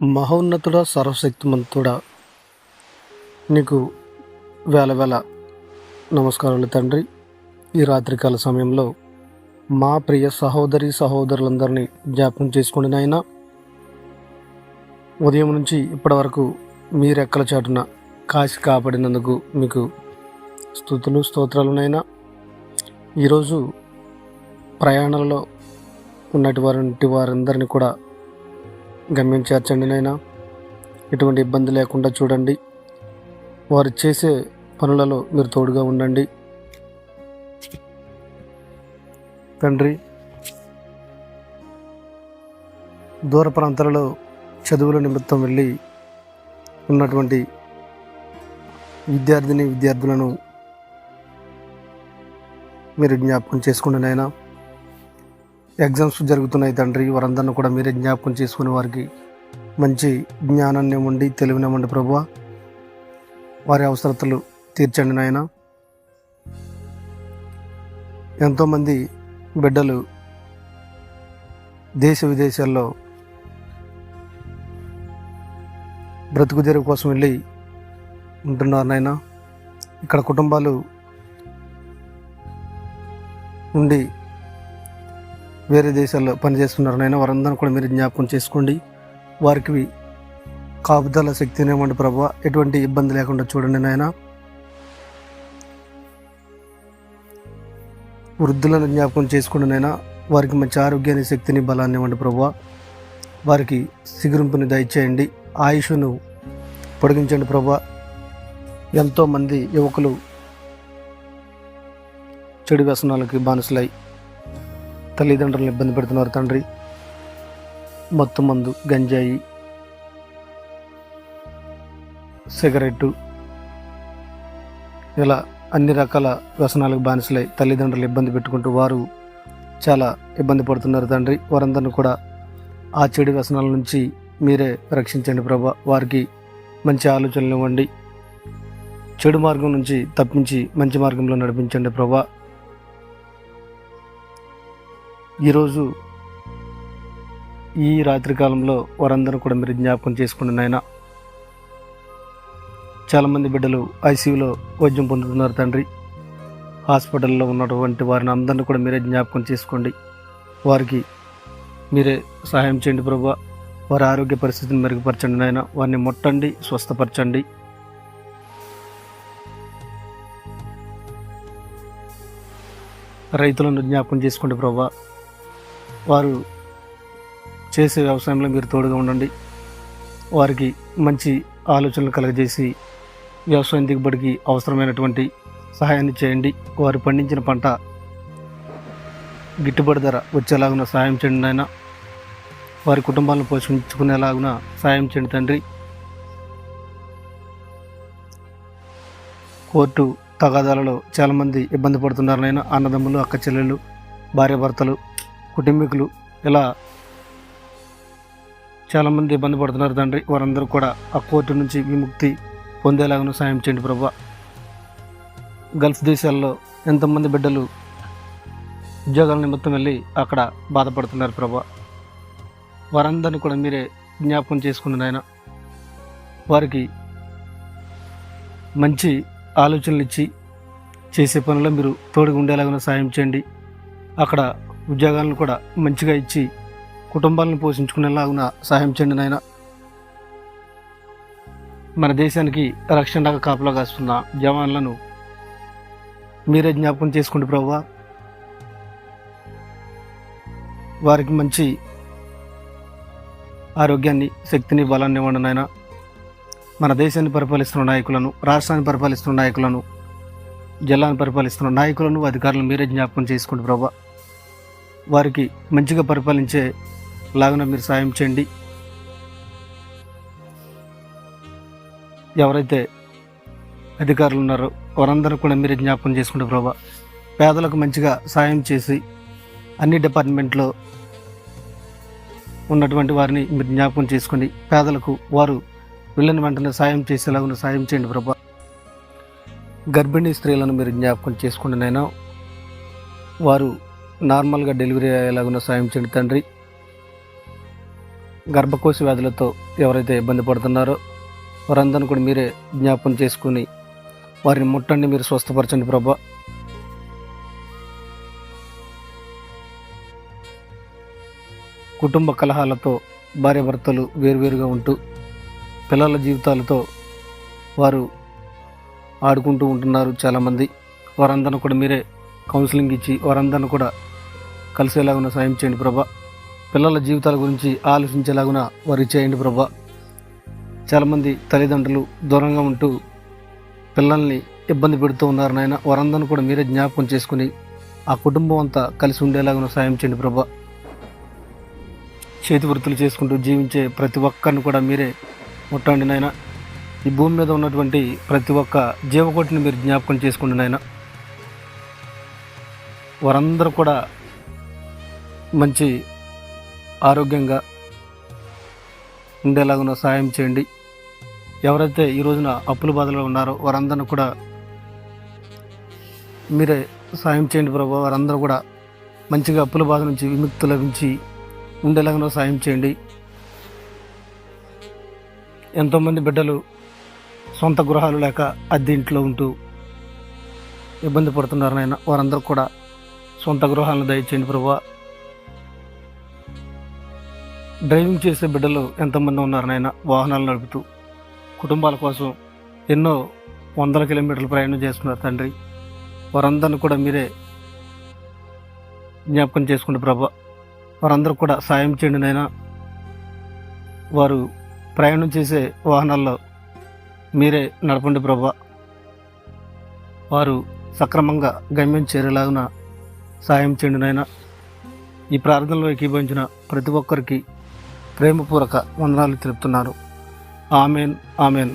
మహోన్నతుడా సర్వశక్తిమంతుడా నీకు వేల వేల నమస్కారాలు తండ్రి. ఈ రాత్రికాల సమయంలో మా ప్రియ సహోదరి సహోదరులందరినీ జ్ఞాపకం చేసుకుని నాయన. ఉదయం నుంచి ఇప్పటి వరకు మీ రెక్కల చాటున కాసి కాపాడినందుకు మీకు స్థుతులు స్తోత్రాలునైనా ఈరోజు ప్రయాణంలో ఉన్నటి వారి వారందరినీ కూడా గమ్యం చేర్చండి నైనా ఎటువంటి ఇబ్బంది లేకుండా చూడండి. వారు చేసే పనులలో మీరు తోడుగా ఉండండి. తండ్రి దూర ప్రాంతాలలో చదువుల నిమిత్తం వెళ్ళి ఉన్నటువంటి విద్యార్థిని విద్యార్థులను మీరు జ్ఞాపకం చేసుకోండి నైనా ఎగ్జామ్స్ జరుగుతున్నాయి తండ్రి. వారందరిని కూడా మీరే జ్ఞాపకం చేసుకుని వారికి మంచి జ్ఞానాన్ని ఇవ్వండి తెలివినివ్వండి ప్రభు వారి అవసరతలు తీర్చండి నాయన. ఎంతోమంది బిడ్డలు దేశ విదేశాల్లో బ్రతుకు తెరువు కోసం వెళ్ళి ఉంటున్నారు నాయన. ఇక్కడ కుటుంబాలు ఉండి వేరే దేశాల్లో పనిచేస్తున్నారు నైనా వారందరూ కూడా మీరు జ్ఞాపకం చేసుకోండి. వారికి కాపుదల శక్తిని ఇవ్వండి ప్రభు ఎటువంటి ఇబ్బంది లేకుండా చూడండి నాయన. వృద్ధులను జ్ఞాపకం చేసుకోండి నాయన. వారికి మంచి ఆరోగ్యాన్ని శక్తిని బలాన్ని ఇవ్వండి ప్రభు. వారికి సిగురింపుని దయచేయండి. ఆయుష్ను పొడిగించండి ప్రభు. ఎంతోమంది యువకులు చెడు వ్యసనాలకి బానిసలై తల్లిదండ్రులను ఇబ్బంది పెడుతున్నారు తండ్రి. మత్తు మందు గంజాయి సిగరెట్టు ఇలా అన్ని రకాల వ్యసనాలకు బానిసలై తల్లిదండ్రులు ఇబ్బంది పెట్టుకుంటూ వారు చాలా ఇబ్బంది పడుతున్నారు తండ్రి. వారందరిని కూడా ఆ చెడు వ్యసనాల నుంచి మీరే రక్షించండి ప్రభా. వారికి మంచి ఆలోచనలు ఇవ్వండి. చెడు మార్గం నుంచి తప్పించి మంచి మార్గంలో నడిపించండి ప్రభా. ఈరోజు ఈ రాత్రి కాలంలో వారందరూ కూడా మీరు జ్ఞాపకం చేసుకోండి నాయన. చాలామంది బిడ్డలు ఐసీయూలో వైద్యం పొందుతున్నారు తండ్రి. హాస్పిటల్లో ఉన్నటువంటి వారిని అందరినీ కూడా మీరే జ్ఞాపకం చేసుకోండి. వారికి మీరే సహాయం చేయండి ప్రభు వారి ఆరోగ్య పరిస్థితిని మెరుగుపరచండి నాయన. వారిని ముట్టండి స్వస్థపరచండి. రైతులను జ్ఞాపకం చేసుకోండి ప్రభా వారు చేసే వ్యవసాయంలో మీరు తోడుగా ఉండండి. వారికి మంచి ఆలోచనలు కలగజేసి వ్యవసాయం దిగుబడికి అవసరమైనటువంటి సహాయాన్ని చేయండి. వారు పండించిన పంట గిట్టుబడి ధర వచ్చేలాగున సహాయం చేయండి నాయన. వారి కుటుంబాలను పోషించుకునేలాగున సహాయం చేయండి తండ్రి. కోర్టు తగాదాలలో చాలామంది ఇబ్బంది పడుతున్నారు నాయన. అన్నదమ్ములు అక్క చెల్లెళ్ళు భార్యాభర్తలు కుటుంబీకులు ఇలా చాలామంది ఇబ్బంది పడుతున్నారు తండ్రి. వారందరూ కూడా ఆ కోర్టు నుంచి విముక్తి పొందేలాగా సాయం చేయండి ప్రభా. గల్ఫ్ దేశాల్లో ఎంతమంది బిడ్డలు ఉద్యోగాల నిమిత్తం వెళ్ళి అక్కడ బాధపడుతున్నారు ప్రభా. వారందరిని కూడా మీరే జ్ఞాపకం చేసుకున్న నాయన వారికి మంచి ఆలోచనలు ఇచ్చి చేసే పనుల్లో మీరు తోడుగా ఉండేలాగా సాయం చేయండి. అక్కడ ఉద్యోగాలను కూడా మంచిగా ఇచ్చి కుటుంబాలను పోషించుకునేలాగున సహాయం చేయండి నాయన. మన దేశానికి రక్షణగా కాపులా కాస్తున్న జవాన్లను మీరే జ్ఞాపకం చేసుకోండి ప్రభు వారికి మంచి ఆరోగ్యాన్ని శక్తిని బలాన్ని ఇవ్వండి నాయన. మన దేశాన్ని పరిపాలిస్తున్న నాయకులను రాష్ట్రాన్ని పరిపాలిస్తున్న నాయకులను జిల్లాను పరిపాలిస్తున్న నాయకులను అధికారులను మీరే జ్ఞాపకం చేసుకోండి ప్రభా వారికి మంచిగా పరిపాలించే లాగున మీరు సాయం చేయండి. ఎవరైతే అధికారులు ఉన్నారో వారందరూ కూడా మీరు జ్ఞాపకం చేసుకుంటే ప్రభా పేదలకు మంచిగా సాయం చేసి అన్ని డిపార్ట్మెంట్లో ఉన్నటువంటి వారిని మీరు జ్ఞాపకం చేసుకుని పేదలకు వారు వెళ్ళిన వెంటనే సాయం చేసేలాగా సాయం చేయండి ప్రభా. గర్భిణీ స్త్రీలను మీరు జ్ఞాపకం చేసుకుంటున్నాను వారు నార్మల్గా డెలివరీ అయ్యేలాగా సాయం చేయండి తండ్రి. గర్భకోశ వ్యాధులతో ఎవరైతే ఇబ్బంది పడుతున్నారో వారందరిని కూడా మీరే జ్ఞాపకం చేసుకుని వారిని ముట్టండి మీరు స్వస్థపరచండి ప్రభా. కుటుంబ కలహాలతో భార్యాభర్తలు వేరువేరుగా ఉంటూ పిల్లల జీవితాలతో వారు ఆడుకుంటూ ఉంటున్నారు చాలామంది. వారందరిని కూడా మీరే కౌన్సిలింగ్ ఇచ్చి వారందరిని కూడా కలిసేలాగున సాయం చేయండి ప్రభా. పిల్లల జీవితాల గురించి ఆలోచించేలాగున వారి చేయండి ప్రభా. చాలామంది తల్లిదండ్రులు దూరంగా ఉంటూ పిల్లల్ని ఇబ్బంది పెడుతూ ఉన్నారు నాయన. వారందరిని కూడా మీరే జ్ఞాపకం చేసుకుని ఆ కుటుంబం అంతా కలిసి ఉండేలాగా సాయం చేయండి ప్రభా. చేతి వృత్తులు చేసుకుంటూ జీవించే ప్రతి ఒక్కరిని కూడా మీరే ముట్టండి నాయన. ఈ భూమి మీద ఉన్నటువంటి ప్రతి ఒక్క జీవకోటిని మీరు జ్ఞాపకం చేసుకోండి నాయన. వారందరూ కూడా మంచి ఆరోగ్యంగా ఉండేలాగా సహాయం చేయండి. ఎవరైతే ఈ రోజున అప్పుల బాధలో ఉన్నారో వారందరిని కూడా మీరే సాయం చేయండి ప్రభు. వారందరూ కూడా మంచిగా అప్పుల బాధ నుంచి విముక్తి లభించి ఉండేలాగా సాయం చేయండి. ఎంతోమంది బిడ్డలు సొంత గృహాలు లేక అద్దె ఇంట్లో ఉంటూ ఇబ్బంది పడుతున్నారు నాయన. వారందరూ కూడా సొంత గృహాలను దయచేయండి ప్రభు. డ్రైవింగ్ చేసే బిడ్డలు ఎంతమంది ఉన్నారు నాయన? వాహనాలు నడుపుతూ. కుటుంబాల కోసం ఎన్నో వందల కిలోమీటర్లు ప్రయాణం చేస్తున్నారు తండ్రి. వారందరిని కూడా మీరే జ్ఞాపకం చేసుకోండి ప్రభా. వారందరూ కూడా సాయం చేయండి నైనా వారు ప్రయాణం చేసే వాహనాల్లో మీరే నడపండి ప్రభా. వారు సక్రమంగా గమ్యం చేరేలాగున సాయం చేయండి నాయన. ఈ ప్రార్థనలో ఏకీభవించిన ప్రతి ఒక్కరికి ప్రేమపూర్వక వందనాలు తెలుపుతున్నారు ఆమెన్ ఆమెన్.